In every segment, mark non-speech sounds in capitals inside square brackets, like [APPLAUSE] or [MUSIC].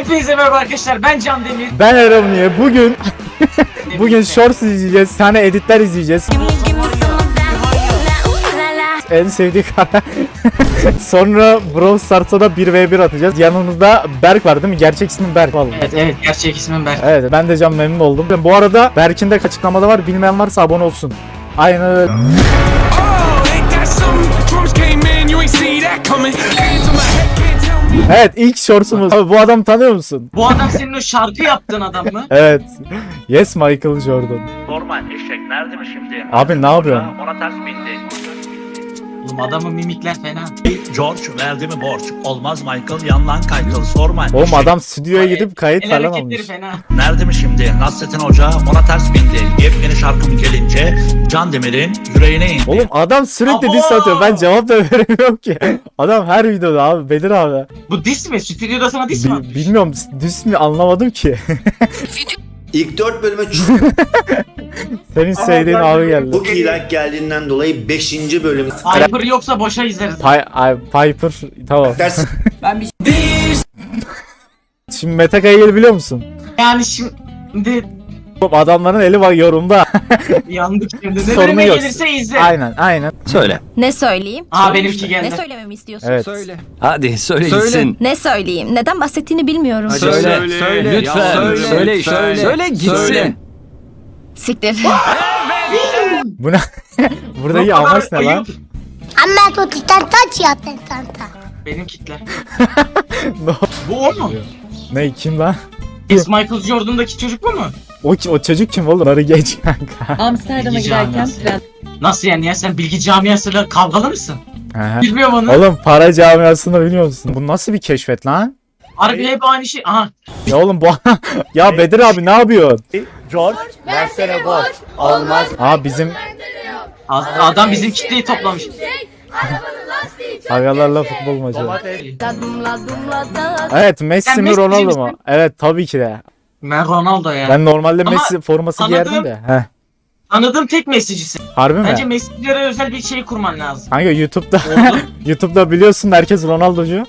Hepinize merhaba arkadaşlar ben Can Demir. Ben Erol Niye. Bugün [LAUGHS] bugün shorts izleyeceğiz. Tane editler izleyeceğiz. En sevdiği kara. [LAUGHS] Sonra Brawl Stars'a da 1v1 atacağız. Yanımızda Berk var değil mi? Gerçek ismin Berk. Vallahi. Evet evet gerçek ismim Berk. Evet ben de can memnun oldum. Bu arada Berk'in de açıklamada var. Bilmeyen varsa abone olsun. Aynen öyle. Evet ilk shortsumuz. Abi bu adam tanıyor musun? Bu adam senin o şarkı yaptığın adam mı? [LAUGHS] Evet. Yes Michael Jordan. Normal eşek nerede mi şimdi? Abi ne yapıyorsun? Ona ters bindi. Oğlum adamın mimikler fena. George verdi mi borç? Olmaz Michael yandan kaytıl sorma. Oğlum Eşek adam stüdyoya gidip kayıt El falan hareketleri almış. fena. Nerede mi şimdi? Nasrettin Hoca ona ters bindi. Yepyeni şarkım gelince Can Demir'in yüreğine indi. Oğlum adam sürekli Abo! diss atıyor. Ben cevap da [LAUGHS] veremiyorum ki. Adam her videoda abi Bedir abi. Bu dis mi? Stüdyoda sana dis mi Bi- atmış? bilmiyorum diss mi anlamadım ki. [LAUGHS] İlk 4 bölüme çok [LAUGHS] Senin sevdiğin abi geldi. iyi like geldiğinden dolayı 5. bölüm Hyper yoksa boşa izleriz. Pi- ay, Piper tamam. ders [LAUGHS] Şimdi Mete Kaya'yı biliyor musun? Yani şimdi Oğlum Adamların eli var yorumda. [LAUGHS] yandık şimdi. Ne Sorunu yok. gelirse izle. aynen aynen. Söyle. Ne söyleyeyim? Aa benimki geldi. Ne söylememi istiyorsun? Evet. Hadi söyle, gitsin. Ne söyleyeyim? Neden bahsettiğini bilmiyorum. Söyle. Lütfen. Söyle, söyle, söyle, söyle gitsin. Siktir. [LAUGHS] Bu ne? Buradaki Bu kadar amaç ne lan? ayıp. Amma tu ti tantacci a te tanta. Benim kitler. [LAUGHS] No. Bu o mu? Ne kim lan? Is Michael Jordan'daki çocuk bu mu? O, o çocuk kim oğlum? Arı geç [LAUGHS] kanka. Amsterdam'a Bilgi giderken camiası. tren Nasıl yani ya sen bilgi camiasıyla kavgalı mısın? Aha. Bilmiyorum onu. oğlum para camiasını biliyor musun? Bu nasıl bir keşfet lan? Harbi hep aynı şey. Aha. Ya oğlum bu [LAUGHS] ya Bedir abi ne yapıyorsun? George versene borç. Olmaz. Aa bizim a- Adam bizim kitleyi toplamış. agalarla futbol maçı. Evet Messi Sen mi Messi'ci Ronaldo mu? Evet tabii ki de. Ben Ronaldo ya. Ben normalde Ama Messi forması tanıdığım- giyerdim de. Heh. Tanıdığım tek Messi'cisin. Harbi mi? Bence Messi'lere özel bir şey kurman lazım. Kanka YouTube'da Oldu. [LAUGHS] YouTube'da biliyorsun herkes Ronaldo'cu.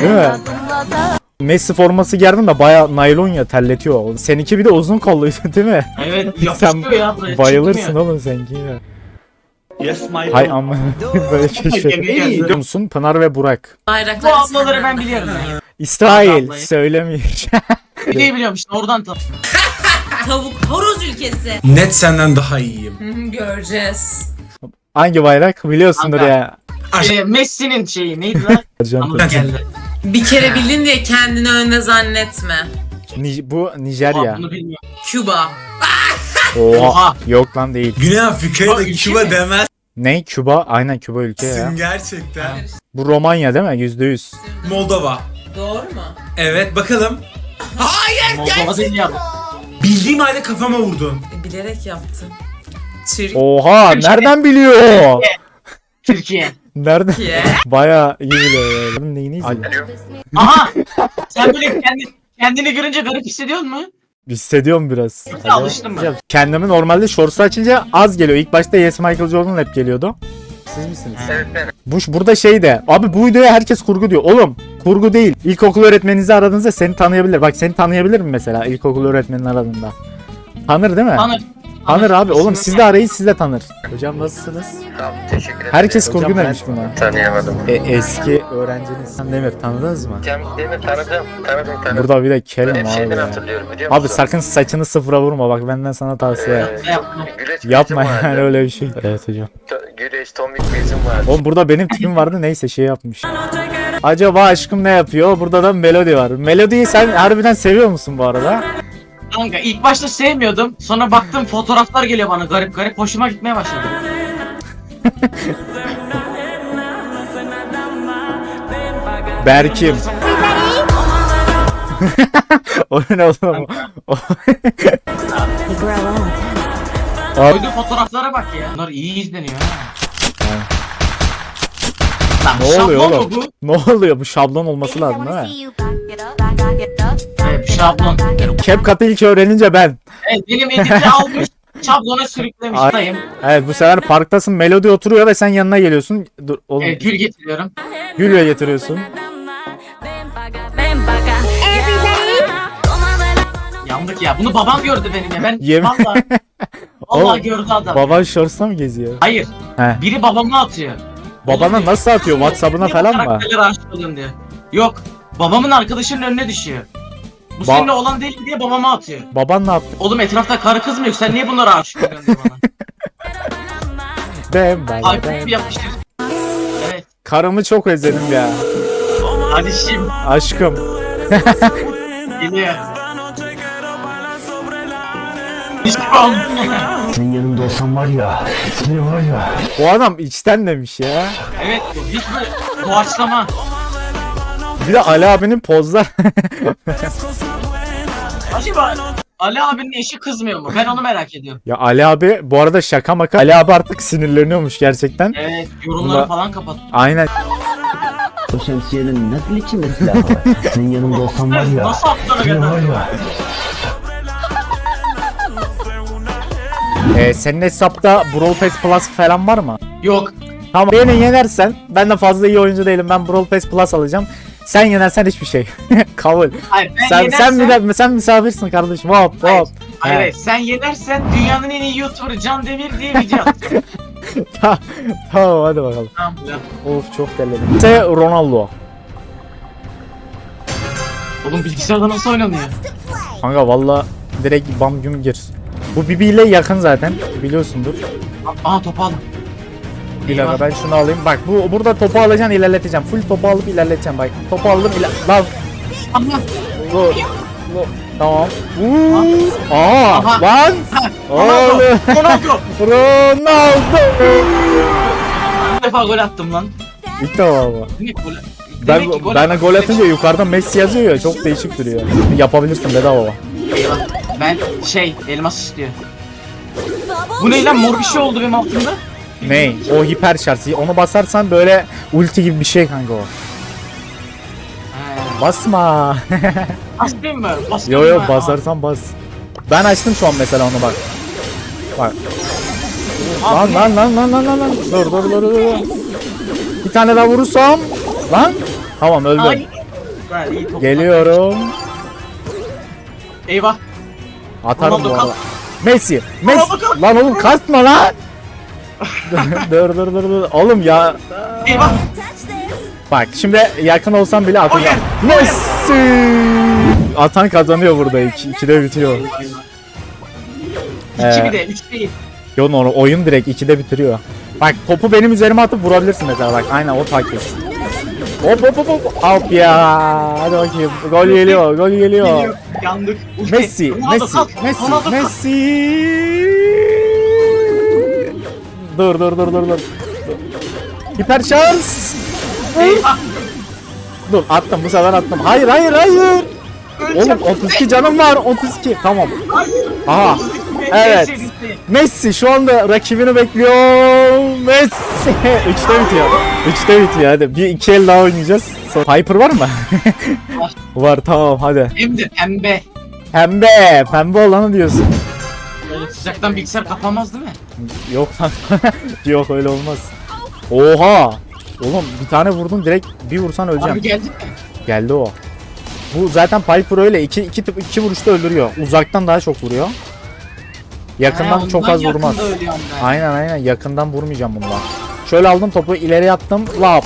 Değil mi? Messi forması giyerdim de baya naylon ya terletiyor. Seninki bir de uzun kolluydu değil mi? Evet [LAUGHS] Sen yapıştıyor ya buraya. Bayılırsın çıkmıyor. oğlum senki ya. Yes Michael. Hay amma [LAUGHS] böyle keşfet. Gemi geldi. Biliyor musun Pınar ve Burak? Bu bayrakları ablaları ben biliyorum. ya. İsrail Ablayı. söylemeyeceğim. De biliyorum işte oradan tanıdım. [LAUGHS] Tavuk horoz ülkesi. Net senden daha iyiyim. Göreceğiz. Hangi bayrak biliyorsundur Kanka. ya. Ee, Messi'nin şeyi neydi lan? [LAUGHS] Anladım geldi. Bir kere bildin diye kendini önde zannetme. Ni- bu Nijerya. Bunu bilmiyorum. Küba. Oha. Oha. Yok lan değil. Güney Afrika'ya da ülke Küba mi? demezsin Ne? Küba? Aynen Küba ülke ya. gerçekten. Bu Romanya değil mi? Yüzde yüz. Moldova. Doğru mu? Evet bakalım. Moldova değil ya. Bildiğim halde kafama vurdun. E, bilerek yaptım. Türkiye. Oha nereden biliyor? Türkiye. Nereden? Baya iyi biliyor. Bunun neyini izliyor? Aha! Sen böyle kendi, kendini görünce garip hissediyor musun? Hissediyorum biraz. Yoksa alıştın mı? Kendimi normalde shorts açınca az geliyor. İlk başta Yes Michael Jordan hep geliyordu. Siz misiniz? Evet Bu burada şey de. Abi bu videoya herkes kurgu diyor. Oğlum kurgu değil. İlkokul öğretmeninizi aradığınızda seni tanıyabilir. Bak seni tanıyabilir mi mesela ilkokul öğretmeninin aradığında? Tanır değil mi? Tanır. Tanır abi. Oğlum siz de arayın siz de tanır. Hocam nasılsınız? Tamam teşekkür ederim. Herkes kurgu demiş buna. Tanıyamadım. E, eski öğrenciniz. Sen Demir tanıdınız mı? Cem Demir tanıdım. Tanıdım tanıdım. Burada bir de kelim Hep abi şeyden ya. hatırlıyorum biliyor musun? Abi sakın saçını sıfıra vurma bak benden sana tavsiye. Ee, Yapma. güreş Yapma bezim vardı. yani öyle bir şey. Evet hocam. To- Güreş tomik bezim vardı. Oğlum burada benim tipim vardı neyse şey yapmış. Acaba aşkım ne yapıyor? Burada da melodi var. Melodiyi sen harbiden seviyor musun bu arada? Kanka ilk başta sevmiyordum. Sonra baktım fotoğraflar geliyor bana garip garip. Hoşuma gitmeye başladı. [LAUGHS] Berkim. [LAUGHS] o ne oğlum? [LAUGHS] Koyduğu fotoğraflara bak ya. Bunlar iyi izleniyor ha. Lan ne oluyor şablon oğlum? mu bu? [LAUGHS] Ne oluyor? Bu şablon olması lazım değil mi? Evet bir şablon. CapCut'ı ilk öğrenince ben. Evet benim editi almış. Şablona sürüklemiş. Ay- Dayım. Evet bu sefer parktasın melodi oturuyor ve sen yanına geliyorsun. Dur oğlum Evet, gül getiriyorum. gül ve getiriyorsun. Everybody ya. Bunu babam gördü benim ya. Ben Yemin- valla. [LAUGHS] Oğlum, Valla gördü adam. Baban shorts'ta mı geziyor? Hayır. He. Biri babama atıyor. Babana nasıl atıyor? Whatsapp'ına falan mı? diyor. Yok. Babamın arkadaşının önüne düşüyor. Bu Ba- seninle olan değil diye babama atıyor. Baban ne yaptı? Oğlum etrafta karı kız mı yok? Sen niye bunlara aşık oluyorsun bana. [LAUGHS] Ben ben Ay ben. bir yapmıştır. Evet. Karımı çok özledim ya. Hadi şimdi Aşkım. [LAUGHS] geliyor. Oldu. Senin yanımda olsam var ya. Seni var ya. Bu adam içten demiş ya. Evet bu hiç böyle doğaçlama. Bir de Ali abinin pozlar. [LAUGHS] Acaba Ali abinin eşi kızmıyor mu? Ben onu merak ediyorum. ya Ali abi bu arada şaka maka. Ali abi artık sinirleniyormuş gerçekten. Evet yorumları Bunda- falan kapat. Aynen. O şemsiyenin nasıl içinde silah var? Senin yanımda olsam var ya. Nasıl var kadar? Ee, senin hesapta Brawl Pass Plus falan var mı? Yok. Tamam. Beni yenersen ben de fazla iyi oyuncu değilim. Ben Brawl Pass Plus alacağım. Sen yenersen hiçbir şey. [LAUGHS] Kabul. Hayır ben Sen yenersem... sen sen misafirsin kardeşim. Hop hop. Hayır, hayır. Sen yenersen dünyanın en iyi YouTuber'ı Can Demir diye video atacağım. [LAUGHS] tamam hadi bakalım. tamam ya. Of çok terledim. İşte Ronaldo. Oğlum bilgisayarda nasıl oynanıyor? Kanka valla direkt bam güm gir. Bu Bibi ile yakın zaten biliyorsundur. Aa topu aldım. Bir dakika ben şunu alayım. Bak bu burada topu alacaksın ilerleteceğim. Full topu alıp ilerleteceğim bak. Topu aldım iler... Lan bu. bu. Tamam. Uuu. Aa lan. Ronaldo. Ronaldo. [LAUGHS] Ronaldo. Bir defa gol attım lan. İlk defa gol. Ben, ben gol atınca yukarıda Messi yazıyor ya çok değişik duruyor. Yapabilirsin bedava. Eyvah. Ben şey elmas istiyor. Bu ne lan mor bir şey oldu benim altımda. Ne? O hiper şarjı. Onu basarsan böyle ulti gibi bir şey kanka o. Basma. [LAUGHS] Basmayayım mı? yo Basmayayım yo mı? basarsan bas. Ben açtım şu an mesela onu bak. Bak. Aa, Lan lan lan lan lan lan lan. Dur dur dur dur. dur. Bir tane daha vurursam. Lan. Tamam öldüm. Ay. İyi, Geliyorum. Eyvah. Atarım bu arada. Messi. Messi. Lan oğlum kasma lan. [LAUGHS] dur dur dur dur. Oğlum ya. Eyvah. Bak şimdi yakın olsam bile atacağım. Messi. Atan kazanıyor burada. İki, ikide bitiyor. İki Ee, bir de üç değil. Yo no, oyun direkt 2'de bitiriyor. Bak topu benim üzerime atıp vurabilirsin mesela bak aynen o taktik. Hop hop hop hop hop ya hadi bakayım gol geliyor gol geliyor. Yandık. Ulti. Messi Ronaldo Messi kalk. Messi Ronaldo kalk. Messi. Dur dur dur dur dur. Hiper şans. Eyvah. Dur attım bu sefer attım. Hayır hayır hayır. Oğlum 32 canım var 32 tamam. Aha. Evet. Messi şu anda rakibini bekliyor. Messi. [LAUGHS] 3'te bitiyor. 3'te bitiyor hadi. Bir iki el daha oynayacağız. Sonra... Piper var mı? Var. [LAUGHS] var tamam hadi. Hem de pembe. Pembe. Pembe olanı diyorsun. Böyle sıcaktan bilgisayar kapanmaz değil mi? Yok lan. [LAUGHS] Yok öyle olmaz. Oha. Oğlum bir tane vurdun direkt bir vursan öleceğim. Abi geldik mi? Geldi o. Bu zaten Piper öyle iki, iki, tip- iki vuruşta öldürüyor. Uzaktan daha çok vuruyor. Yakından He, çok ondan az vurmaz. yakında ölüyorum ben. Aynen aynen yakından vurmayacağım bundan. Şöyle aldım topu ileri attım. Lap.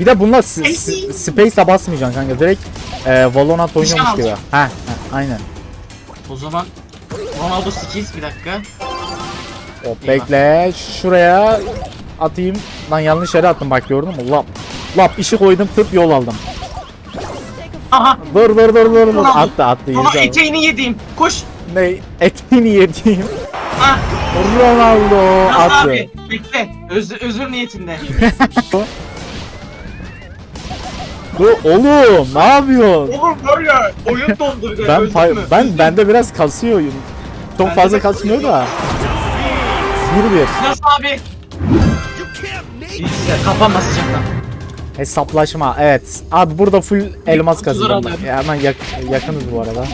Bir de bununla s- s- space'e basmayacaksın kanka. Direkt e, Valorant oynuyormuş gibi. alacağım. Heh, heh, aynen. O zaman Ronaldo skills bir dakika. Hop Eyvah. bekle. Şuraya atayım. Lan yanlış yere attım bak gördün mü? Lap. Lap işi koydum tıp yol aldım. Aha. Dur dur dur dur dur. Attı attı. Ama güzel. eteğini yediğim. Koş. Ne? Etini yediğim. Ronaldo attı. abi? Bekle. Özür, özür niyetinde. Dur oğlum ne yapıyorsun? Oğlum var ya oyun dondu. Ben pay- ben bende biraz kasıyor oyun. Çok Bende fazla de kasmıyor da. 1-1 Nasıl abi? Bilgisayar kapanma sıcaktan. hesaplaşma evet. Abi burada full elmas lira alıyorum. Ya hemen yak- yakınız bu arada.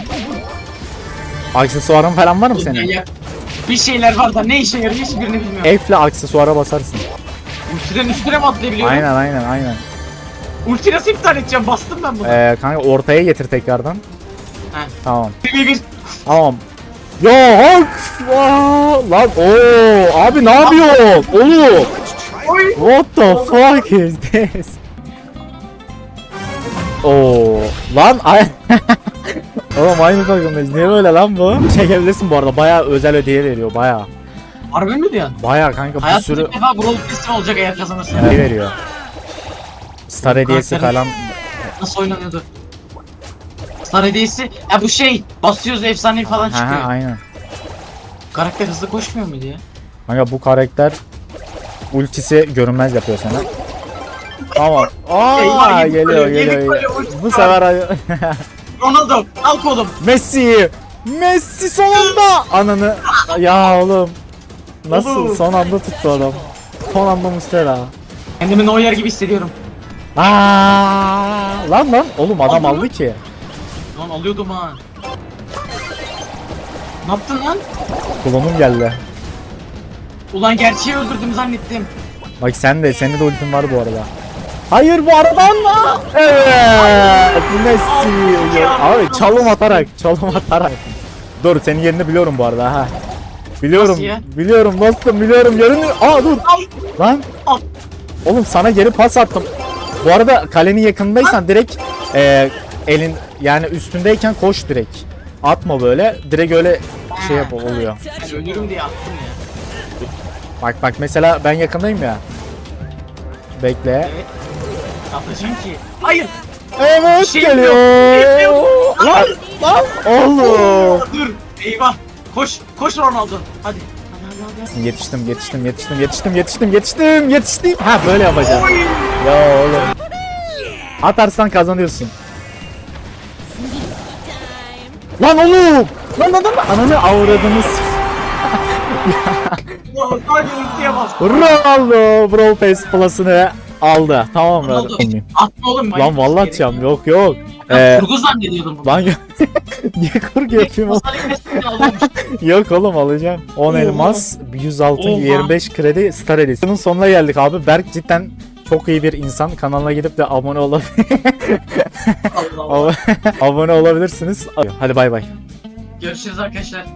Aksesuarın falan var mı senin? Bir şeyler var da ne işe yarıyor hiçbirini bilmiyorum. F'le aksesuara basarsın. Ultiden üstüne mi atlayabiliyorum? Aynen aynen aynen. Ulti nasıl iptal edeceğim? Bastım ben bunu. Ee, kanka ortaya getir tekrardan. Tamam. Bir bir. Tamam. Ya hak! Aa, Lan ooo abi ne yapıyorsun? Oğlum. What the fuck is this? Oo lan ay [LAUGHS] Oğlum aynı takımdayız. Niye böyle lan bu? [LAUGHS] Çekebilirsin bu arada. Bayağı özel hediye veriyor. Bayağı. Harbi mi diyorsun? Bayağı kanka bir Hayatımda sürü ilk defa Brawl Pass'im olacak eğer kazanırsam. hediye veriyor. Star hediyesi karakterin- falan. Nasıl oynanıyordu? Star hediyesi. Ya bu şey basıyoruz efsanevi falan Ha çıkıyor. ha aynen. Karakter hızlı koşmuyor muydu ya? Kanka bu karakter ultisi görünmez yapıyor sana. Tamam. Aa Eyvah, yedik geliyor böyle, yedik geliyor. böyle, ulti Bu var. sefer [LAUGHS] Ronaldo al kolum. Messi. Messi son anda. Ananı. Ya oğlum. Nasıl Oğlum. son anda tuttu adam. Son anda Mustera. Kendimi Neuer gibi hissediyorum. Aa, lan lan oğlum adam mı? aldı ki. Lan alıyordum ha. Ne yaptın lan? Klonum geldi. Ulan gerçeği öldürdüm zannettim. Bak sen de senin de ultin var bu arada. Hayır bu aradan mı? Evet. Messi. Abi çalım atarak, çalım atarak. Dur senin yerini biliyorum bu arada ha. Biliyorum. Nasıl ya? Biliyorum dostum biliyorum. Görünüyor. Aa dur. Lan. Al. Oğlum sana geri pas attım. Bu arada kalenin yakındaysan direkt e, elin yani üstündeyken koş direkt. Atma böyle. Direkt öyle şey yap oluyor. Ben ölürüm diye attım ya. Bak bak mesela ben yakındayım ya. Bekle. Atacağım ki. Hayır. Evet Şey geliyor. yok, Lan lan oğlum. Dur. Eyvah. Koş. Koş Ronaldo. Hadi. Hadi hadi hadi. Yetiştim yetiştim yetiştim yetiştim yetiştim yetiştim yetiştim. Ha böyle yapacağım. Ya oğlum. Atarsan kazanıyorsun. Lan oğlum. Lan lan lan. Ananı avradınız. Sadece [LAUGHS] ultiye bas. Ronaldo Brawl Pass Plus'ını aldı. Tamam mı? Ronaldo. Atma oğlum. Lan manyak vallahi gerek atacağım. yok. Yok yok. Ben Ee, kurgu zannediyordum bunu. lan [LAUGHS] niye kurgu yapayım oğlum? [LAUGHS] Yok oğlum alacağım. 10 Oha. elmas, 100 altın, Oha. 25 kredi, star hediyesi. Bunun sonuna geldik abi. Berk cidden çok iyi bir insan. Kanalına gidip de abone olabilir. [LAUGHS] Allah Allah. abone olabilirsiniz. Hadi bay bay. Görüşürüz arkadaşlar.